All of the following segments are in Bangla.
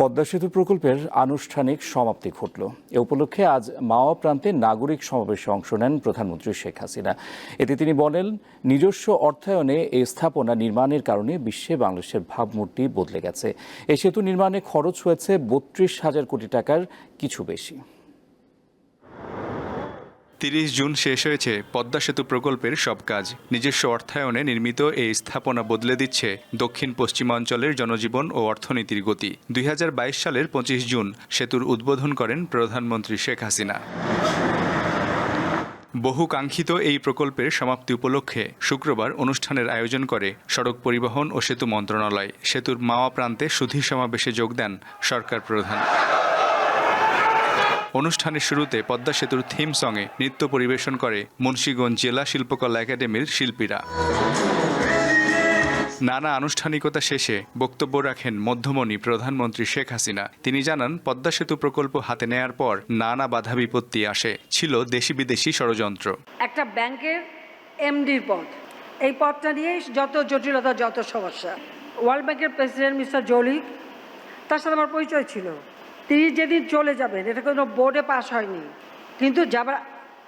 পদ্মা সেতু প্রকল্পের আনুষ্ঠানিক সমাপ্তি ঘটল। এ উপলক্ষে আজ মাওয়া প্রান্তে নাগরিক সমাবেশে অংশ নেন প্রধানমন্ত্রী শেখ হাসিনা। এতে তিনি বলেন, নিজস্ব অর্থায়নে এই স্থাপনা নির্মাণের কারণে বিশ্বে বাংলাদেশের ভাবমূর্তি বদলে গেছে। এই সেতু নির্মাণে খরচ হয়েছে বত্রিশ হাজার কোটি টাকার কিছু বেশি। তিরিশ জুন শেষ হয়েছে পদ্মা সেতু প্রকল্পের সব কাজ। নিজস্ব অর্থায়নে নির্মিত এই স্থাপনা বদলে দিচ্ছে দক্ষিণ পশ্চিমাঞ্চলের জনজীবন ও অর্থনীতির গতি। দুই হাজার বাইশ সালের পঁচিশ জুন সেতুর উদ্বোধন করেন প্রধানমন্ত্রী শেখ হাসিনা। বহু কাঙ্ক্ষিত এই প্রকল্পের সমাপ্তি উপলক্ষে শুক্রবার অনুষ্ঠানের আয়োজন করে সড়ক পরিবহন ও সেতু মন্ত্রণালয়। সেতুর মাওয়া প্রান্তে সুধী সমাবেশে যোগ দেন সরকার প্রধান। অনুষ্ঠানের শুরুতে পদ্মা সেতুর থিম সঙ্গে নৃত্য পরিবেশন করে মুন্সীগঞ্জ জেলা শিল্পকলা একাডেমির শিল্পীরা। নানা আনুষ্ঠানিকতা শেষে বক্তব্য রাখেন মধ্যমণি প্রধানমন্ত্রী শেখ হাসিনা। তিনি জানান, পদ্মা সেতু প্রকল্প হাতে নেয়ার পর নানা বাধা বিপত্তি আসে, ছিল দেশি বিদেশি ষড়যন্ত্র। একটা ব্যাংকের এমডির পদ। এই পদটা নিয়েই যত জটিলতা, যত সমস্যা। ওয়ার্ল্ড ব্যাংকের প্রেসিডেন্ট মিস্টার জলিক, তার সাথে আমার পরিচয় ছিল। তিনি যেদিন চলে যাবেন এটা কোনো বোর্ডে পাস হয়নি। কিন্তু যাবার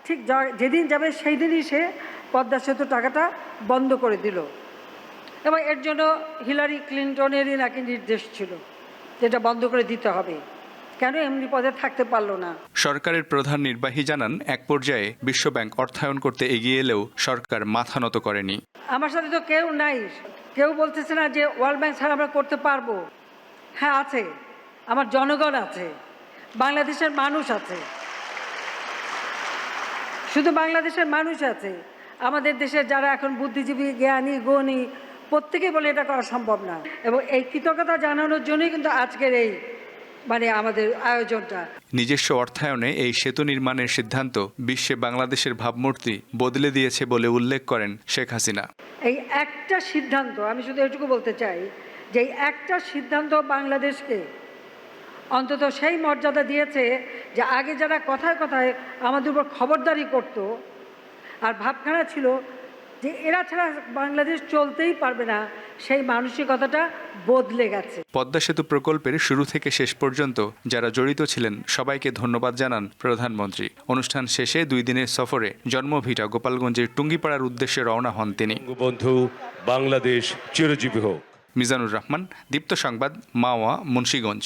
ঠিক যা- যেদিন যাবে সেই দিনই সে পদ্মা সেতু টাকাটা বন্ধ করে দিল। এবং এর জন্য হিলারি ক্লিন্টনেরই নাকি নির্দেশ ছিল যেটা বন্ধ করে দিতে হবে। কেন এমনি পদে থাকতে পারল না? সরকারের প্রধান নির্বাহী জানান এক পর্যায়ে বিশ্বব্যাংক অর্থায়ন করতে এগিয়ে এলেও সরকার মাথা নত করেনি। আমার সাথে তো কেউ নাই। কেউ বলতেছে না যে ওয়ার্ল্ড ব্যাংক ছাড়া আমরা করতে পারব। হ্যাঁ আছে। আমার জনগণ আছে বাংলাদেশের মানুষ আছে। শুধু বাংলাদেশের মানুষ আছে আমাদের দেশের যারা এখন বুদ্ধিজীবী জ্ঞানী গণী প্রত্যেকে বলে এটা করা সম্ভব না। এবং এই কৃতজ্ঞতা জানানোর জন্যই কিন্তু আজকের এই মানে আমাদের আয়োজনটা। নিজস্ব অর্থায়নে এই সেতু নির্মাণের সিদ্ধান্ত বিশ্বে বাংলাদেশের ভাবমূর্তি বদলে দিয়েছে বলে উল্লেখ করেন শেখ হাসিনা। এই একটা সিদ্ধান্ত আমি শুধু এটুকু বলতে চাই যে এই একটা সিদ্ধান্ত বাংলাদেশকে অন্তত সেই মর্যাদা দিয়েছে যে আগে যারা কথায় কথায় আমাদের উপর খবরদারি করত আর ভাবখানা ছিল যে এরা ছাড়া বাংলাদেশ চলতেই পারবে না সেই মানসিকতাটা বদলে গেছে। পদ্মা সেতু প্রকল্পের শুরু থেকে শেষ পর্যন্ত যারা জড়িত ছিলেন সবাইকে ধন্যবাদ জানান প্রধানমন্ত্রী। অনুষ্ঠান শেষে দুই দিনের সফরে জন্মভিটা গোপালগঞ্জের টুঙ্গিপাড়ার উদ্দেশ্যে রওনা হন তিনি। বঙ্গবন্ধু বাংলাদেশ চিরজীবী হোক। মিজানুর রহমান দীপ্ত সংবাদ মাওয়া মুন্সীগঞ্জ।